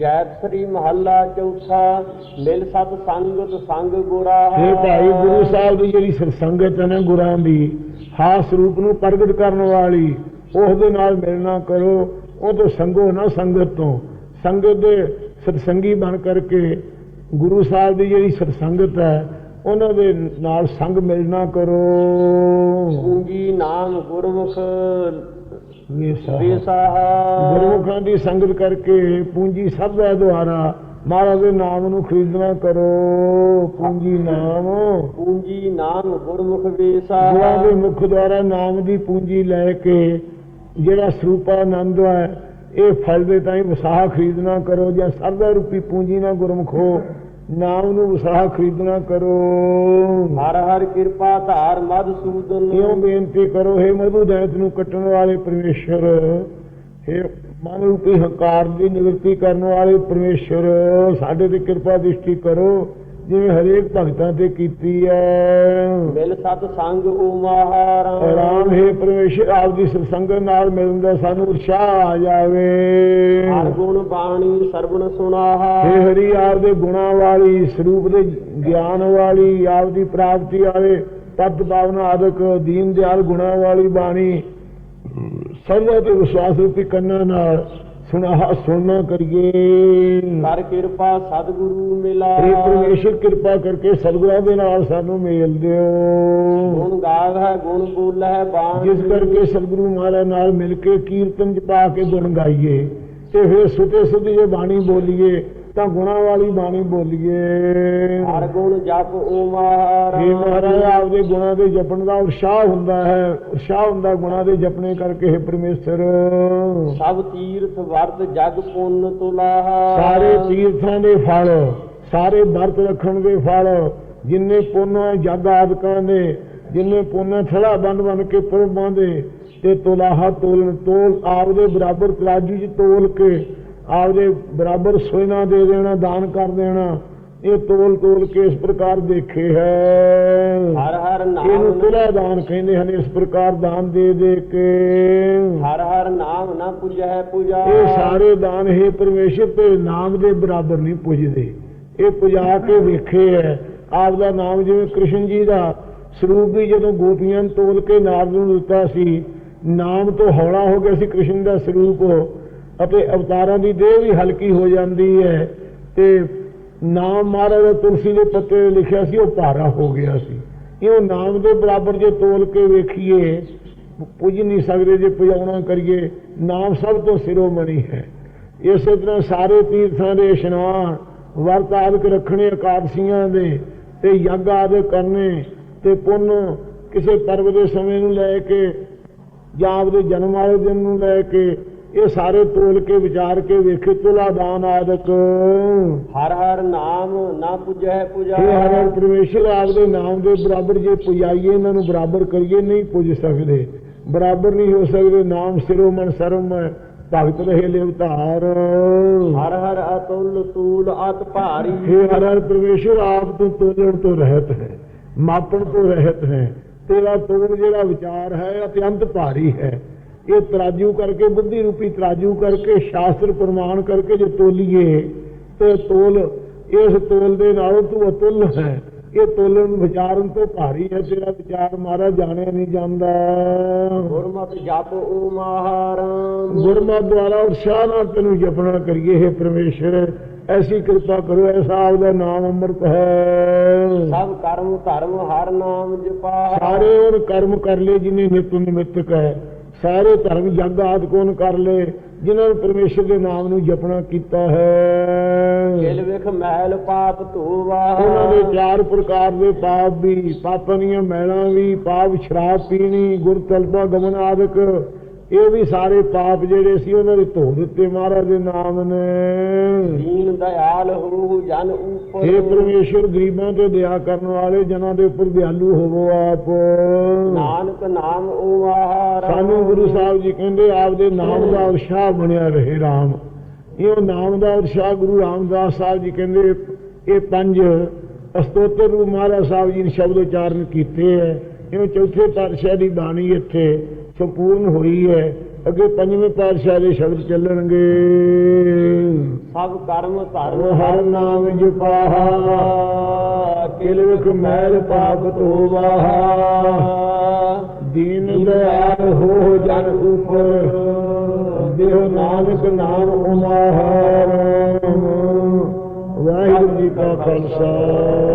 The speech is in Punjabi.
ਜੈਤ ਸ੍ਰੀ ਮਹੱਲਾ ਚੌਥਾ ਮਿਲ ਸਤ ਸੰਗਤ ਸੰਗ ਗੁਰਾ ਇਹ ਭਾਈ ਗੁਰੂ ਸਾਹਿਬ ਦੀ ਜਿਹੜੀ ਸਤਸੰਗਤ ਹੈ ਨਾ ਗੁਰਾਂ ਦੀ ਹਾਸ ਰੂਪ ਨੂੰ ਪ੍ਰਗਟ ਕਰਨ ਵਾਲੀ ਉਸ ਦੇ ਨਾਲ ਮਿਲਣਾ ਕਰੋ ਉਹ ਤੋਂ ਸੰਗੋ ਨਾ ਸੰਗਤ ਤੋਂ। ਸੰਗਤ ਦੇ ਸਤਸੰਗੀ ਬਣ ਕਰਕੇ ਗੁਰੂ ਸਾਹਿਬ ਦੀ ਜਿਹੜੀ ਸਤਸੰਗਤ ਹੈ ਉਹਨਾਂ ਦੇ ਨਾਲ ਸੰਗ ਮਿਲਣਾ ਕਰੋ। ਪੂੰਜੀ ਨਾਮ ਗੁਰਮੁਖ ਵੇਸਾਹਾ ਗੁਰਮੁਖਾਂ ਦੀ ਸੰਗਤ ਕਰਕੇ ਪੂੰਜੀ ਸਭ ਦਾ ਦੁਆਰਾ ਮਹਾਰਾਜ ਦੇ ਨਾਮ ਨੂੰ ਖਰੀਦਣਾ ਕਰੋ। ਪੂੰਜੀ ਨਾਮ। ਪੂੰਜੀ ਨਾਮ ਗੁਰਮੁਖ ਗੁਰਾਂ ਵੇਸਾਹਾ ਦੇ ਮੁਖ ਦੁਆਰਾ ਨਾਮ ਦੀ ਪੂੰਜੀ ਲੈ ਕੇ ਜਿਹੜਾ ਸਰੂਪਾਨੰਦ ਹੈ ਇਹ ਫਲ ਦੇ ਤਾਈਂ ਵਸਾਹ ਖਰੀਦਣਾ ਕਰੋ ਜਾਂ ਸਰਦਾ ਰੂਪੀ ਪੂੰਜੀ ਨਾਲ ਗੁਰਮੁਖੋ ਨਾਮ ਨੂੰ ਵਸਾਹ ਖਰੀਦਣਾ ਕਰੋ। ਹਰ ਹਰ ਕਿਰਪਾ ਧਾਰ ਮਧਸੂਦਨ ਇਉਂ ਬੇਨਤੀ ਕਰੋ हे ਮਧੂ ਦੈਤ ਨੂੰ ਕੱਟਣ ਵਾਲੇ ਪਰਮੇਸ਼ਰ हे ਮਨ ਰੂਪੀ ਹੰਕਾਰ ਦੀ ਨਿਵਰਤੀ ਕਰਨ ਵਾਲੇ ਪਰਮੇਸ਼ਰ ਸਾਡੇ ਤੇ ਕਿਰਪਾ ਦ੍ਰਿਸ਼ਟੀ ਕਰੋ। ਜਿਵੇਂ ਹਰੇਕ ਭਗਤਾਂ ਤੇ ਕੀਤੀ ਹੈ ਮਿਲ ਸਤ ਸੰਗ ਉਮਾਹਾਰਾ ਰਾਮ ਹੈ ਪਰਮੇਸ਼ਰ ਆਪ ਦੀ ਸਤਸੰਗਤ ਨਾਲ ਮਿਲਣ ਦਾ ਸਾਨੂੰ ਉਤਸ਼ਾਹ ਆ ਜਾਵੇ। ਹਰ ਗੁਣ ਬਾਣੀ ਸਰਵਣ ਸੁਨਾਹਾ। ਹੇ ਹਰੀ ਆਪ ਦੇ ਗੁਣਾਂ ਵਾਲੀ ਸਰੂਪ ਦੇ ਗਿਆਨ ਵਾਲੀ ਆਪ ਦੀ ਪ੍ਰਾਪਤੀ ਵਾਲੇ ਤਤ ਭਾਵਨਾ ਆਦਿਕ ਦੀਨ ਦਿਆਲ ਗੁਣਾਂ ਵਾਲੀ ਬਾਣੀ ਸਰਵ ਤੇ ਵਿਸ਼ਵਾਸ ਰੂਪੀ ਕੰਨਾਂ ਨਾਲ ਸੁਣਾ ਸੁਣਨਾ ਕਰੀਏ। ਕਰ ਕਿਰਪਾ ਸਤਿਗੁਰੂ ਮਿਲਾ। ਹੇ ਪਰਮੇਸ਼ਰ ਕਿਰਪਾ ਕਰਕੇ ਸਤਿਗੁਰਾਂ ਦੇ ਨਾਲ ਸਾਨੂੰ ਮੇਲ ਦਿਓ। ਗੁਣ ਹੈ ਗੁਣ ਬੋਲ ਹੈ ਬਾਣ ਜਿਸ ਕਰਕੇ ਸਤਿਗੁਰੂ ਮਹਾਰਾਜ ਨਾਲ ਮਿਲ ਕੇ ਕੀਰਤਨ ਚ ਪਾ ਕੇ ਗੁਣ ਗਾਈਏ ਤੇ ਫਿਰ ਸੁਤੇ ਸੁਤੇ ਜੇ ਬਾਣੀ ਬੋਲੀਏ ਤਾਂ ਗੁਣਾ ਵਾਲੀ ਬਾਣੀ ਬੋਲੀਏ। ਹਰ ਗੁਣ ਜਪ ਉਮਾਹਾਰਾ ਇਹ ਮਹਾਰਾਜ ਆਪਦੇ ਗੁਣਾਂ ਦੇ ਜਪਣ ਦਾ ਉਤਸ਼ਾਹ ਹੁੰਦਾ ਹੈ ਉਤਸ਼ਾਹ ਹੁੰਦਾ ਗੁਣਾਂ ਦੇ ਜਪਣੇ ਕਰਕੇ ਹੈ ਪਰਮੇਸ਼ਰ। ਸਭ ਤੀਰਥ ਵਰਤ ਜਗ ਪੁੰਨ ਤੁਲਾਹਾ ਸਾਰੇ ਤੀਰਥਾਂ ਦੇ ਫਲ ਸਾਰੇ ਵਰਤ ਰੱਖਣ ਦੇ ਫਲ ਜਿੰਨੇ ਪੁੰਨ ਹੈ ਜਗ ਆਦਿਕਾਂ ਦੇ ਜਿੰਨੇ ਪੁੰਨ ਹੈ ਥੜਾ ਬੰਨ ਬੰਨ ਕੇ ਪੁਰਬਾਂ ਦੇ ਤੇ ਤੁਲਾਹਾ ਤੋਲਣ ਤੋਲ ਆਪਦੇ ਬਰਾਬਰ ਤਰਾਜੂ 'ਚ ਤੋਲ ਕੇ ਆਪਦੇ ਬਰਾਬਰ ਸੋਨਾ ਦੇ ਦੇਣਾ ਦਾਨ ਕਰ ਦੇਣਾ ਇਹ ਤੋਲ ਤੋਲ ਕੇ ਇਸ ਪ੍ਰਕਾਰ ਦੇਖੇ ਹੈ। ਹਰ ਹਰ ਇਹਨੂੰ ਨਾਮ ਤੁਲਾ ਦਾਨ ਕਹਿੰਦੇ ਹਨ ਇਸ ਪ੍ਰਕਾਰ ਦਾਨ ਦੇ ਦੇ ਕੇ। ਹਰ ਹਰ ਨਾਮ ਨਾ ਪੁਜੈ ਪੂਜਾ। ਇਹ ਸਾਰੇ ਦਾਨ ਹੈ ਪਰਮੇਸ਼ਰ ਤੇ ਨਾਮ ਦੇ ਬਰਾਬਰ ਨਹੀਂ ਪੁੱਜਦੇ। ਇਹ ਪੁਜਾ ਕੇ ਵੇਖੇ ਹੈ। ਆਪ ਦਾ ਨਾਮ ਜਿਵੇਂ ਕ੍ਰਿਸ਼ਨ ਜੀ ਦਾ ਸਰੂਪ ਵੀ ਜਦੋਂ ਗੋਪੀਆਂ ਨੂੰ ਤੋਲ ਕੇ ਨਾਰਦ ਨੂੰ ਦਿੱਤਾ ਸੀ ਨਾਮ ਤੋਂ ਹੌਲਾ ਹੋ ਗਿਆ ਸੀ ਕ੍ਰਿਸ਼ਨ ਦਾ ਸਰੂਪ। ਅਤੇ ਅਵਤਾਰਾਂ ਦੀ ਦੇਹ ਵੀ ਹਲਕੀ ਹੋ ਜਾਂਦੀ ਹੈ। ਤੇ ਨਾਮ ਮਹਾਰਾਜ ਦਾ ਤੁਲਸੀ ਦੇ ਪੱਤੇ ਲਿਖਿਆ ਸੀ, ਉਹ ਭਾਰਾ ਹੋ ਗਿਆ ਸੀ। ਇਹ ਨਾਮ ਦੇ ਬਰਾਬਰ ਜੇ ਤੋਲ ਕੇ ਵੇਖੀਏ, ਪੁੱਜ ਨਹੀਂ ਸਕਦੇ ਜੇ ਪੁਜਾਉਣਾ ਕਰੀਏ, ਨਾਮ ਸਭ ਤੋਂ ਸਿਰੋਮਣੀ ਹੈ। ਇਸੇ ਤਰ੍ਹਾਂ ਸਾਰੇ ਤੀਰਥਾਂ ਦੇ ਇਸ਼ਨਾਨ, ਵਰਤ ਆਦਿਕ ਰੱਖਣੇ ਇਕਾਦਸ਼ੀਆਂ ਦੇ, ਤੇ ਯੱਗ ਆਦਿ ਕਰਨੇ, ਤੇ ਪੁੰਨ ਕਿਸੇ ਪਰਵ ਦੇ ਸਮੇਂ ਨੂੰ ਲੈ ਕੇ, ਜਾਂ ਆਪਦੇ ਜਨਮ ਵਾਲੇ ਦਿਨ ਨੂੰ ਲੈ ਕੇ ਇਹ ਸਾਰੇ ਤੋਲ ਕੇ ਵਿਚਾਰ ਕੇ ਵੇਖੇ ਤੁਲਾ ਦਾਨ ਆਦਿਕ। ਹਰ ਹਰ ਨਾਮ ਨਾ ਪੁਜੈ ਪੂਜਾ ਇਹ ਹਰ ਹਰ ਪਰਮੇਸ਼ਰ ਆਪਦੇ ਨਾਮ ਦੇ ਬਰਾਬਰ ਜੇ ਪੁਜਾਈਏ ਇਹਨਾਂ ਨੂੰ ਬਰਾਬਰ ਕਰੀਏ ਨਹੀਂ ਪੁੱਜ ਸਕਦੇ। ਬਰਾਬਰ ਨਹੀਂ ਹੋ ਸਕਦੇ ਨਾਮ ਸਿਰੋ ਮਨ ਸਰਮ ਭਗਤ ਰਹੇ ਲਿਵਤਾਰ ਹਰ ਹਰ ਅਤੁਲ ਤੂਲ ਅਤ ਭਾਰੀ। हे ਹਰ ਹਰ ਪਰਮੇਸ਼ਰ ਆਪ ਤੋਂ ਤੋਲਣ ਤੋਂ ਰਹਿਤ ਹੈ ਮਾਪਣ ਤੋਂ ਰਹਿਤ ਹੈ। ਤੇਰਾ ਤੋਲ ਜਿਹੜਾ ਵਿਚਾਰ ਹੈ ਅਤਿਅੰਤ ਭਾਰੀ ਹੈ। ਇਹ ਤਰਾਜੂ ਕਰਕੇ ਬੁੱਧੀ ਰੂਪੀ ਤਰਾਜੂ ਕਰਕੇ ਸ਼ਾਸਤਰ ਪ੍ਰਮਾਣ ਕਰਕੇ ਜੇ ਤੋਲੀਏ ਤੇ ਤੋਲ ਇਸ ਤੋਲ ਦੇ ਨਾਲੋਂ ਤੂੰ ਅਤੁੱਲ ਹੈ। ਇਹ ਤੋਲਣ ਵਿਚਾਰਨ ਤੋਂ ਭਾਰੀ ਹੈ ਤੇਰਾ ਵਿਚਾਰ ਮਾਰਾ ਜਾਣਿਆ ਨਹੀਂ ਜਾਂਦਾ। ਗੁਰਮਤਿ ਜਪ ਉਮਾਹਾਰਾ। ਗੁਰਮਤਿ ਦੁਆਰਾ ਉਤਸ਼ਾਹ ਨਾਲ ਤੈਨੂੰ ਜਪਣਾ ਕਰੀਏ ਹੈ ਪਰਮੇਸ਼ਰ ਐਸੀ ਕਿਰਪਾ ਕਰੋ ਐਸਾ ਆਪਦਾ ਨਾਮ ਅੰਮ੍ਰਿਤ ਹੈ। ਸਭ ਕਰਮ ਧਰਮ ਹਰ ਨਾਮ ਜਪਾ ਸਾਰੇ ਉਹ ਕਰਮ ਕਰ ਲਏ ਜਿਨੇ ਨਿਤ ਨਿਮਿਤਕ ਹੈ। ਸਾਰੇ ਧਰਮ ਜਗ ਆਦਿ ਕੋਨ ਕਰ ਲਏ ਜਿਨ੍ਹਾਂ ਨੇ ਪਰਮੇਸ਼ਰ ਦੇ ਨਾਮ ਨੂੰ ਜਪਣਾ ਕੀਤਾ ਹੈ। ਕਿਲ ਵਿਖ ਮਹਿਲ ਪਾਪ ਧੋਵਾ। ਉਹਨਾਂ ਦੇ ਚਾਰ ਪ੍ਰਕਾਰ ਦੇ ਪਾਪ ਵੀ ਪਾਪਾਂ ਦੀਆਂ ਮੈਲਾਂ ਵੀ ਪਾਪ ਸ਼ਰਾਬ ਪੀਣੀ ਗੁਰ ਤਲਪਾ ਗਮਨ ਆਦਿਕ। ਇਹ ਵੀ ਸਾਰੇ ਪਾਪ ਜਿਹੜੇ ਸੀ ਉਹਨਾਂ ਦੇ ਧੋ ਦਿੱਤੇ ਮਹਾਰਾਜ ਦੇ ਨਾਮ ਨੇ। ਦੀਨ ਦਇਆਲ ਹੋ ਜਨ ਉਪਰ। हे ਪਰਮੇਸ਼ਰ ਗਰੀਬਾਂ ਤੇ ਦਇਆ ਕਰਨ ਵਾਲੇ ਜਨਾਂ ਦੇ ਉੱਪਰ ਦਿਆਲੂ ਹੋਵੋ ਆਪ। ਨਾਨਕ ਨਾਮ ਉਮਾਹਾਰਾ ਸਾਨੂੰ ਗੁਰੂ ਸਾਹਿਬ ਜੀ ਕਹਿੰਦੇ ਆਪਦੇ ਨਾਮ ਦਾ ਉਤਸ਼ਾਹ ਬਣਿਆ ਰਹੇ RAM ਇਹ ਨਾਮ ਦਾ ਉਤਸ਼ਾਹ ਗੁਰੂ ਰਾਮਦਾਸ ਸਾਹਿਬ ਜੀ ਕਹਿੰਦੇ ਇਹ ਪੰਜ ਅਸਤੋਤਰ ਰੂਪ ਮਹਾਰਾਜ ਸਾਹਿਬ ਜੀ ਨੇ ਸ਼ਬਦ ਉਚਾਰਨ ਕੀਤੇ ਹੈ। ਇਹ ਚੌਥੇ ਪਾਤਸ਼ਾਹ ਦੀ ਬਾਣੀ ਇੱਥੇ ਸੰਪੂਰਨ ਹੋਈ ਹੈ। ਅੱਗੇ ਪੰਜਵੇਂ ਪਾਤਸ਼ਾਹ ਦੇ ਸ਼ਬਦ ਚੱਲਣਗੇ। ਸਭ ਕਰਮ ਧਰਮ ਹਰ ਨਾਮ ਜਪਾਹਾ ਕਿਲ ਵਿਖ ਮੈਲ ਪਾਪ ਤੋਵਾਹਾ ਦੀਨ ਦਇਆਲ ਹੋ ਜਨ ਉਪਰ ਦੇਹ ਨਾਨਕ ਨਾਮ ਉਮਾਹਾਰ ਵਾਹਿਗੁਰੂ ਜੀ ਕਾ ਖਾਲਸਾ।